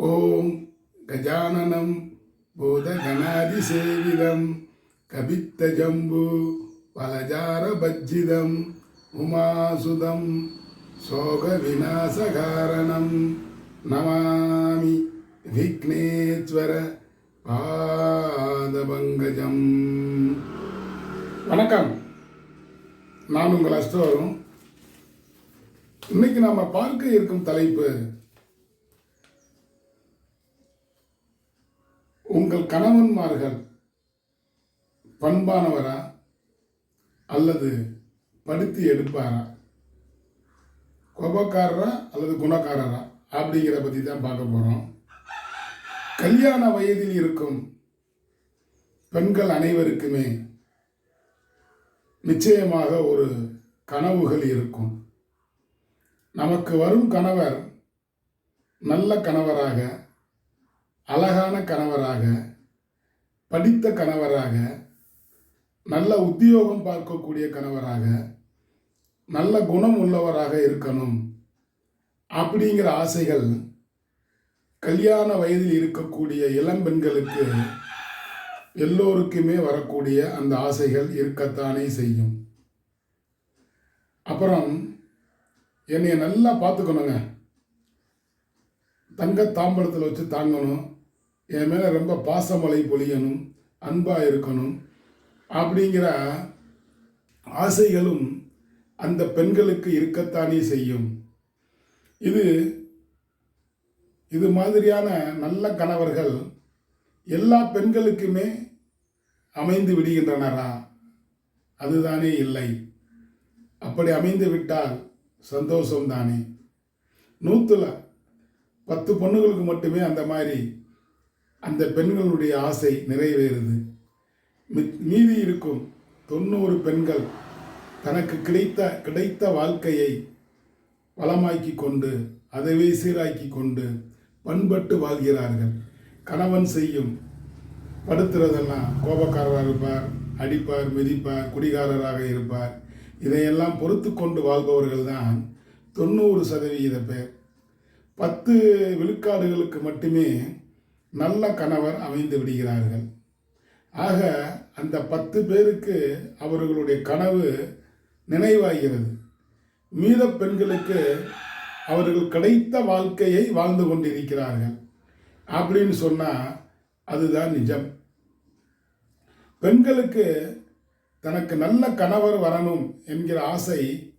ஓம் கஜானனம் பூதகணாதிசேவிதம் கபித்தஜம்பு பலஜாரபஜ்ஜிதம் உமாசுதம் சோக விநாசகாரணம் நமாமி விக்னேஸ்வர பாதபங்கஜம். வணக்கம். நான் உங்கள் அஸ்தோரும். இன்னைக்கு நம்ம பார்க்க இருக்கும் தலைப்பு உங்கள் கணவன்மார்கள் பண்பானவரா அல்லது படுத்தி எடுப்பாரா? கோபக்காரரா அல்லது குணக்காரரா? அப்படிங்கிற பற்றி தான் பார்க்க போகிறோம் கல்யாண வயதில் இருக்கும் பெண்கள் அனைவருக்குமே நிச்சயமாக ஒரு கனவுகள் இருக்கும். நமக்கு வரும் கணவர் நல்ல கணவராக அழகான கணவராக படித்த கணவராக நல்ல உத்தியோகம் பார்க்கக்கூடிய கணவராக நல்ல குணம் உள்ளவராக இருக்கணும் அப்படிங்கிற ஆசைகள் கல்யாண வயதில் இருக்கக்கூடிய இளம்பெண்களுக்கு எல்லோருக்குமே வரக்கூடிய அந்த ஆசைகள் இருக்கத்தானே செய்யும். அப்புறம் என்னைய நல்லா பார்த்துக்கணுங்க. தங்க தாம்பளத்தில் வச்சு தாங்கணும். என் மேலே ரொம்ப பாசமலை பொழியணும் அன்பாக இருக்கணும் அப்படிங்கிற ஆசைகளும் அந்த பெண்களுக்கு இருக்கத்தானே செய்யும். இது இது மாதிரியான நல்ல கணவர்கள் எல்லா பெண்களுக்குமே அமைந்து விடுகின்றனரா? அதுதானே இல்லை. அப்படி அமைந்து விட்டால் சந்தோஷம்தானே. நூற்றுல பத்து பொண்ணுகளுக்கு மட்டுமே அந்த மாதிரி அந்த பெண்களுடைய ஆசை நிறைவேறுது. மி- மீதி இருக்கும் தொண்ணூறு பெண்கள் தனக்கு கிடைத்த கிடைத்த வாழ்க்கையை வளமாக்கி கொண்டு அதுவே சீராக்கி கொண்டு பண்பட்டு வாழ்கிறார்கள். கணவன் செய்யும் படுத்துறதெல்லாம் கோபக்காரராக இருப்பார் அடிப்பார் மிதிப்பார் குடிகாரராக இருப்பார். இதையெல்லாம் பொறுத்து கொண்டு வாழ்பவர்கள் தான் தொண்ணூறு சதவிகித பேர். பத்து விழுக்காடுகளுக்கு மட்டுமே நல்ல கணவர் அமைந்து விடுகிறார்கள். ஆக அந்த பத்து பேருக்கு அவர்களுடைய கனவு நினைவாகிறது. மீத பெண்களுக்கு அவர்கள் கிடைத்த வாழ்க்கையை வாழ்ந்து கொண்டிருக்கிறார்கள். அப்படின்னு சொன்னால் அதுதான் நிஜம். பெண்களுக்கு தனக்கு நல்ல கணவர் வரணும் என்கிற ஆசை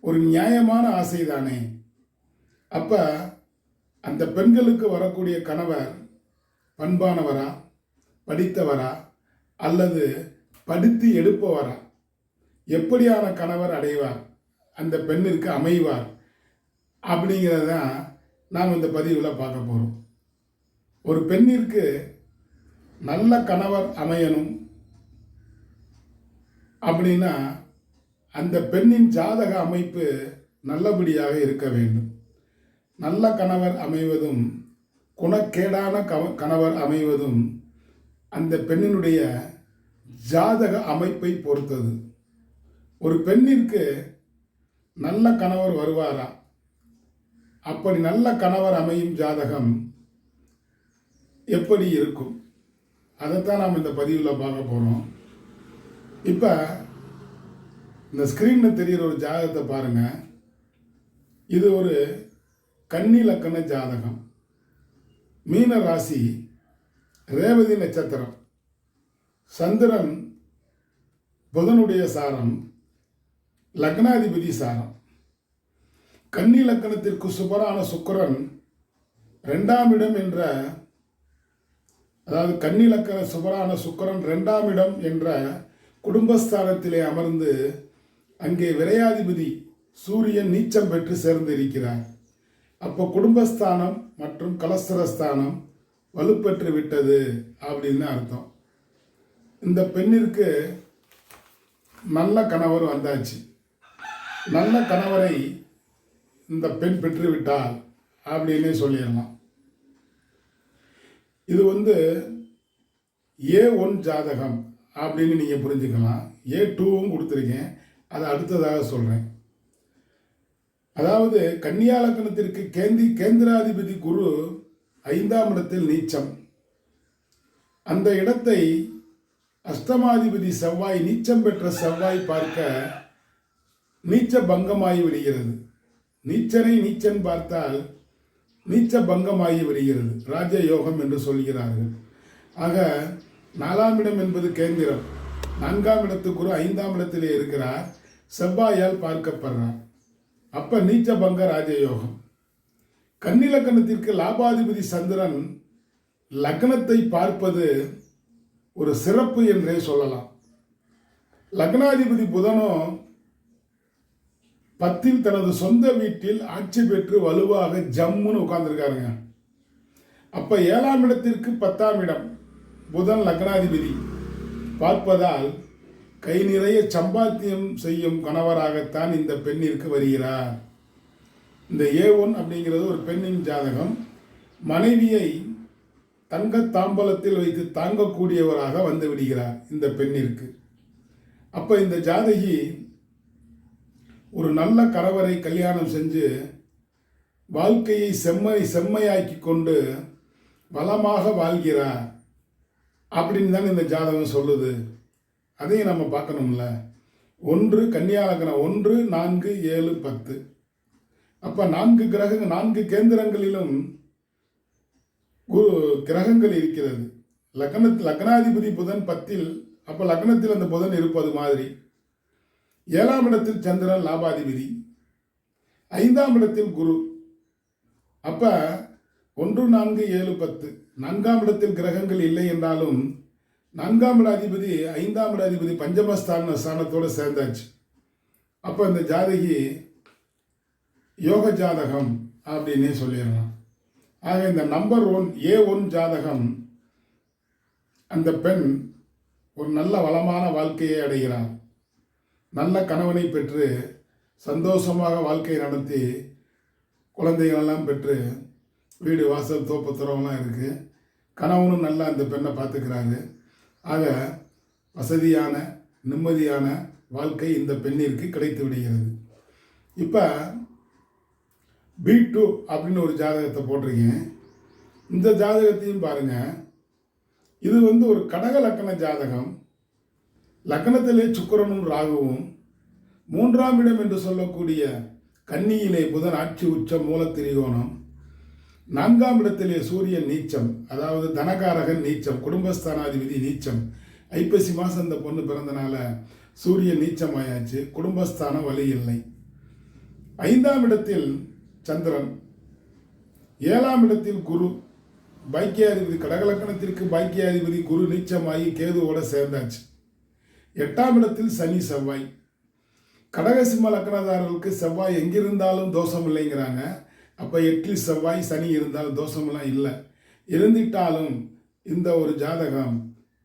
ஒரு நியாயமான ஆசை தானே அப்போ அந்த பெண்களுக்கு வரக்கூடிய கணவர் பண்பானவரா படித்தவரா அல்லது படித்து எடுப்பவரா? எப்படியான கணவர் அடைவார்? அந்த பெண்ணிற்கு அமைவார்? அப்படிங்கிறத நாம் இந்த பதிவில் பார்க்க போகிறோம் ஒரு பெண்ணிற்கு நல்ல கணவர் அமையணும் அப்படின்னா அந்த பெண்ணின் ஜாதக அமைப்பு நல்லபடியாக இருக்க வேண்டும். நல்ல கணவர் அமைவதும் குணக்கேடான கவ கணவர் அமைவதும் அந்த பெண்ணினுடைய ஜாதக அமைப்பை பொறுத்தது. ஒரு பெண்ணிற்கு நல்ல கணவர் வருவாரா? அப்படி நல்ல கணவர் அமையும் ஜாதகம் எப்படி இருக்கும்? அதைத்தான் நாம் இந்த பதிவில் பார்க்க போகிறோம் இப்போ இந்த ஸ்க்ரீனில் தெரிகிற ஒரு ஜாதகத்தை பாருங்கள் இது ஒரு கன்னி லக்கண ஜாதகம். மீன ராசி ரேவதி நட்சத்திரம். சந்திரன் புதனுடைய சாரம் லக்னாதிபதி சாரம். கன்னி லக்கணத்திற்கு சுபரான சுக்கரன் ரெண்டாம் இடம் என்ற அதாவது கன்னி லக்கண சுபரான சுக்கிரன் ரெண்டாம் இடம் என்ற குடும்பஸ்தானத்திலே அமர்ந்து அங்கே விரையாதிபதி சூரியன் நீச்சம் பெற்று சேர்ந்திருக்கிறார். அப்போ குடும்பஸ்தானம் மற்றும் கலஸ்தரஸ்தானம் வலுப்பெற்று விட்டது அப்படின்னு அர்த்தம். இந்த பெண்ணிற்கு நல்ல கணவர் வந்தாச்சு. நல்ல கணவரை இந்த பெண் பெற்றுவிட்டால் அப்படின்னே சொல்லிடலாம். இது வந்து ஏ ஒன் ஜாதகம் அப்படின்னு நீங்கள் புரிஞ்சுக்கலாம். ஏ டூவும் கொடுத்துருக்கேன். அதை அடுத்ததாக சொல்கிறேன் அதாவது கன்னியாலக்கணத்திற்கு கேந்தி கேந்திராதிபதி குரு ஐந்தாம் இடத்தில் நீச்சம். அந்த இடத்தை அஷ்டமாதிபதி செவ்வாய் நீச்சம் பெற்ற செவ்வாய் பார்க்க நீச்ச பங்கமாகி விடுகிறது. நீச்சனை நீச்சன் பார்த்தால் நீச்ச பங்கமாகி விடுகிறது. ராஜ யோகம் என்று சொல்கிறார்கள். ஆக நாலாம் இடம் என்பது கேந்திரம். நான்காம் இடத்து குரு ஐந்தாம் இடத்திலே இருக்கிறார். செவ்வாயால் பார்க்கப்படுறார். அப்ப நீச்ச பங்க ராஜயோகம். கன்னிலக்கணத்திற்கு லாபாதிபதி சந்திரன் லக்னத்தை பார்ப்பது ஒரு சிறப்பு என்றே சொல்லலாம். லக்னாதிபதி புதனோ பத்தில் தனது சொந்த வீட்டில் ஆட்சி பெற்று வலுவாக ஜம்முன்னு உட்கார்ந்துருக்காருங்க. அப்ப ஏழாம் இடத்திற்கு பத்தாம் இடம் புதன் லக்னாதிபதி. பார்ப்பதால் கை நிறைய சம்பாத்தியம் செய்யும் கணவராகத்தான் இந்த பெண்ணிற்கு வருகிறார். இந்த ஏ ஒன் அப்படிங்கிறது ஒரு பெண்ணின் ஜாதகம். மனைவியை தங்க தாம்பலத்தில் வைத்து தாங்கக்கூடியவராக வந்து விடுகிறார் இந்த பெண்ணிற்கு. அப்போ இந்த ஜாதகி ஒரு நல்ல கணவரை கல்யாணம் செஞ்சு வாழ்க்கையை செம்மை செம்மையாக்கி கொண்டு வளமாக வாழ்கிறார். அப்படின்னு தான் இந்த ஜாதகம் சொல்லுது. அதையும் நம்ம பார்க்கணும்ல. ஒன்று கன்னியாலக்கணம் ஒன்று நான்கு ஏழு பத்து. அப்போ நான்கு கிரக நான்கு கேந்திரங்களிலும் குரு கிரகங்கள் இருக்கிறது. லக்னத்தில் லக்னாதிபதி புதன் பத்தில் அப்போ லக்னத்தில் அந்த புதன் இருப்பது மாதிரி. ஏழாம் இடத்தில் சந்திரன் லாபாதிபதி. ஐந்தாம் இடத்தில் குரு. அப்போ ஒன்று நான்கு ஏழு பத்து. நான்காம் இடத்தில் கிரகங்கள் இல்லை என்றாலும் நான்காம் அதிபதி ஐந்தாம் அதிபதி பஞ்சமஸ்தான ஸ்தானத்தோடு சேர்ந்தாச்சு. அப்போ இந்த ஜாதகி யோக ஜாதகம் அப்படின்னே சொல்லிடலாம். ஆக இந்த நம்பர் ஒன் ஏ ஒன் ஜாதகம் அந்த பெண் ஒரு நல்ல வளமான வாழ்க்கையை அடைகிறார் நல்ல கணவனை பெற்று சந்தோஷமாக வாழ்க்கையை நடத்தி குழந்தைகளெல்லாம் பெற்று வீடு வாசல் தோப்பு துறவெல்லாம் இருக்குது கணவனும் நல்லா அந்த பெண்ணை பார்த்துக்கிறாரு. ஆக வசதியான நிம்மதியான வாழ்க்கை இந்த பெண்ணிற்கு கிடைத்து விடுகிறது. இப்போ பி டூ அப்படின்னு ஒரு ஜாதகத்தை போட்டிருக்கேன். இந்த ஜாதகத்தையும் பாருங்கள் இது வந்து ஒரு கடக லக்கண ஜாதகம். லக்கணத்திலே சுக்கிரனும் ராகுவும் மூன்றாம் இடம் என்று சொல்லக்கூடிய கன்னியிலே புதன் ஆட்சி உச்சம் மூலத்திரிகோணம். நான்காம் இடத்திலே சூரியன் நீச்சம் அதாவது தனகாரகன் நீச்சம் குடும்பஸ்தானாதிபதி நீச்சம். ஐப்பசி மாதம் அந்த பொண்ணு பிறந்தனால சூரியன் நீச்சமாயாச்சு குடும்பஸ்தானம் வழி இல்லை. ஐந்தாம் இடத்தில் சந்திரன் ஏழாம் இடத்தில் குரு. பாக்கியாதிபதி கடகலக்கணத்திற்கு பாக்கியாதிபதி குரு நீச்சமாகி கேதுவோட சேர்ந்தாச்சு. எட்டாம் இடத்தில் சனி செவ்வாய். கடகசிம்ம லக்கணதாரர்களுக்கு செவ்வாய் எங்கிருந்தாலும் தோஷம் இல்லைங்கிறாங்க. அப்போ எட்டில் செவ்வாய் சனி இருந்தால் தோஷமெல்லாம் இல்லை. இருந்திட்டாலும் இந்த ஒரு ஜாதகம்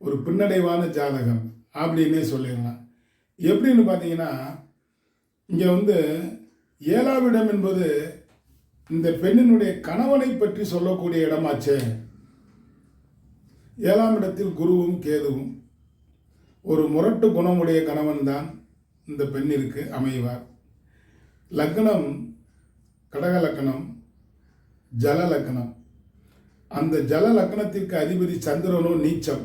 ஒரு பின்னடைவான ஜாதகம் அப்படின்னே சொல்லிடலாம். எப்படின்னு பார்த்தீங்கன்னா இங்கே வந்து ஏழாம் இடம் என்பது இந்த பெண்ணினுடைய கணவனை பற்றி சொல்லக்கூடிய இடமாச்சே. ஏழாம் இடத்தில் குருவும் கேதுவும் ஒரு முரட்டு குணமுடைய கணவன் தான் இந்த பெண்ணிற்கு அமைவார். லக்னம் கடக லக்கணம் ஜல லக்கணம் அந்த ஜல லக்கணத்திற்கு அதிபதி சந்திரனும் நீச்சம்.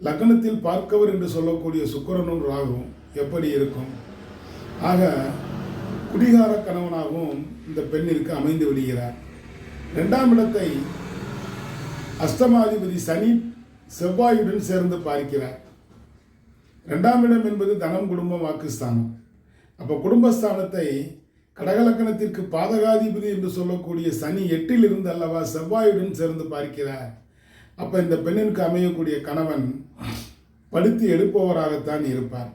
லக்னத்தில் பார்க்கவர் என்று சொல்லக்கூடிய சுக்கரனும் ராகுவும் எப்படி இருக்கும்? ஆக குடிகார கணவனாகவும் இந்த பெண்ணிற்கு அமைந்து விடுகிறார். ரெண்டாம் இடத்தை அஷ்டமாதிபதி சனி செவ்வாயுடன் சேர்ந்து பார்க்கிறார். ரெண்டாம் இடம் என்பது தனம் குடும்பம் வாக்குஸ்தானம் அப்போ குடும்பஸ்தானத்தை கடகலக்கணத்திற்கு பாதகாதிபதி என்று சொல்லக்கூடிய சனி எட்டில் இருந்து அல்லவா செவ்வாயுடன் சேர்ந்து பார்க்கிறார். அப்போ இந்த பெண்ணிற்கு அமையக்கூடிய கணவன் படுத்தி எடுப்பவராகத்தான் இருப்பார்.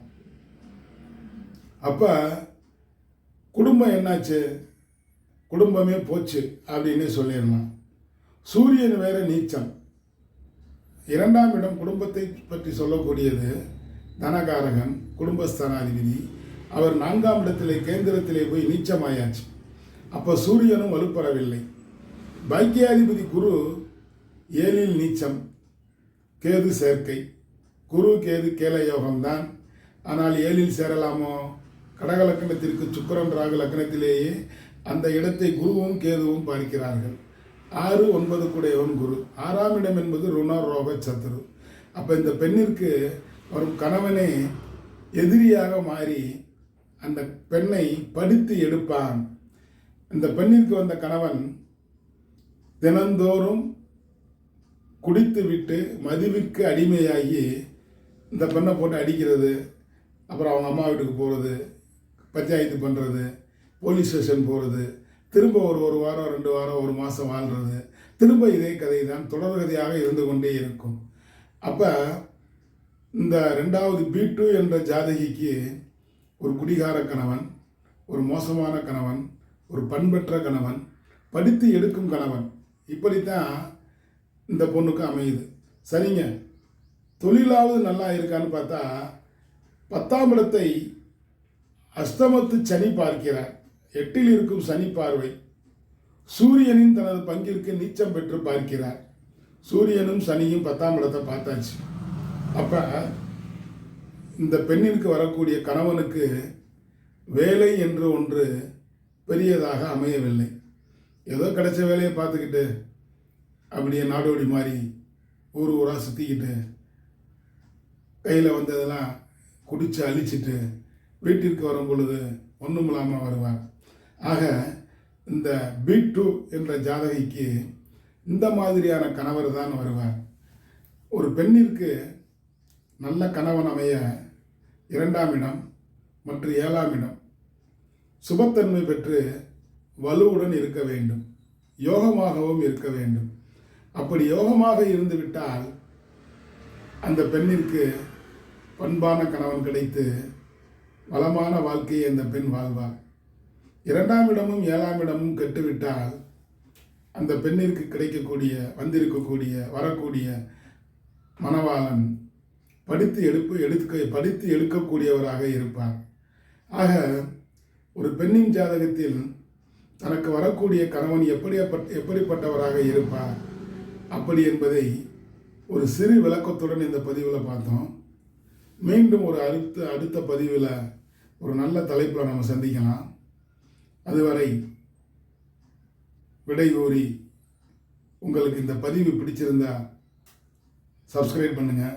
அப்போ குடும்பம் என்னாச்சு? குடும்பமே போச்சு அப்படின்னு சொல்லிடணும். சூரியன் வேற நீச்சம். இரண்டாம் இடம் குடும்பத்தை பற்றி சொல்லக்கூடியது தனகாரகன் குடும்பஸ்தானாதிபதி அவர் நான்காம் இடத்திலே கேந்திரத்திலே போய் நீச்சமாயாச்சு. அப்போ சூரியனும் வலுப்பெறவில்லை. பாக்கியாதிபதி குரு ஏழில் நீச்சம் கேது சேர்க்கை. குரு கேது கேல யோகம்தான். ஆனால் ஏழில் சேரலாமோ? கடக லக்னத்திற்கு சுக்கரன் ராகு லக்கணத்திலேயே அந்த இடத்தை குருவும் கேதுவும் பார்க்கிறார்கள். ஆறு ஒன்பது கூடையவன் குரு. ஆறாம் இடம் என்பது ருண ரோக சத்துரு அப்போ இந்த பெண்ணிற்கு வரும் கணவனே எதிரியாக மாறி அந்த பெண்ணை படித்து எடுப்பான். இந்த பெண்ணிற்கு வந்த கணவன் தினந்தோறும் குடித்துவிட்டு மதுவிற்கு அடிமையாகி இந்த பெண்ணை போட்டு அடிக்கிறது அப்புறம் அவங்க அம்மா வீட்டுக்கு போகிறது பஞ்சாயத்து பண்ணுறது போலீஸ் ஸ்டேஷன் போகிறது திரும்ப ஒரு ஒரு வாரம் ரெண்டு வாரம் ஒரு மாதம் வாழ்கிறது திரும்ப இதே கதை தான் தொடர்கதையாக இருந்து கொண்டே இருக்கும். அப்போ இந்த ரெண்டாவது பீட்டு டூ என்ற ஜாதகிக்கு ஒரு குடிகார கணவன் ஒரு மோசமான கணவன் ஒரு பண்பற்ற கணவன் படித்து எடுக்கும் கணவன். இப்படித்தான் இந்த பொண்ணுக்கு அமையுது. சரிங்க. தொழிலாவது நல்லா இருக்கான்னு பார்த்தா பத்தாம் இடத்தை அஸ்தமத்து சனி பார்க்கிறார். எட்டில் இருக்கும் சனி பார்வை. சூரியனின் தனது பங்கிற்கு நீச்சம் பெற்று பார்க்கிறார். சூரியனும் சனியும் பத்தாம் இடத்தை பார்த்தாச்சு. அப்போ இந்த பெண்ணிற்கு வரக்கூடிய கணவனுக்கு வேலை என்று ஒன்று பெரியதாக அமையவில்லை. ஏதோ கிடைச்ச வேலையை பார்த்துக்கிட்டு அப்படியே நாடோடி மாதிரி ஊர் ஊராக சுற்றிக்கிட்டு கையில் வந்ததெல்லாம் குடித்து அழிச்சிட்டு வீட்டிற்கு வரும் பொழுது ஒன்றும் இல்லாமல் வருவார். ஆக இந்த பி டூ என்ற ஜாதகிக்கு இந்த மாதிரியான கணவர் தான் வருவார். ஒரு பெண்ணிற்கு நல்ல கணவன் அமைய இரண்டாம் இடம் மற்றும் ஏழாம் இடம். சுபத்தன்மை பெற்று வலுவுடன் இருக்க வேண்டும். யோகமாகவும் இருக்க வேண்டும். அப்படி யோகமாக இருந்துவிட்டால் அந்த பெண்ணிற்கு பண்பான கணவன் கிடைத்து வளமான வாழ்க்கையை அந்த பெண் வாழ்வார் இரண்டாம் இடமும் ஏழாம் இடமும் கெட்டுவிட்டால் அந்த பெண்ணிற்கு கிடைக்கக்கூடிய வந்திருக்கக்கூடிய வரக்கூடிய மணவாளன் படித்து எடுப்பு எடுக்க படித்து எடுக்கக்கூடியவராக இருப்பார். ஆக ஒரு பெண்ணின் ஜாதகத்தில் தனக்கு வரக்கூடிய கணவன் எப்படி எப்படிப்பட்டவராக இருப்பார்? அப்படி என்பதை ஒரு சிறு விளக்கத்துடன் இந்த பதிவில் பார்த்தோம். மீண்டும் ஒரு அடுத்த அடுத்த பதிவில் ஒரு நல்ல தலைப்பில் நம்ம சந்திக்கலாம். அதுவரை விடை கூறி உங்களுக்கு இந்த பதிவு பிடிச்சிருந்தா சப்ஸ்கிரைப் பண்ணுங்கள்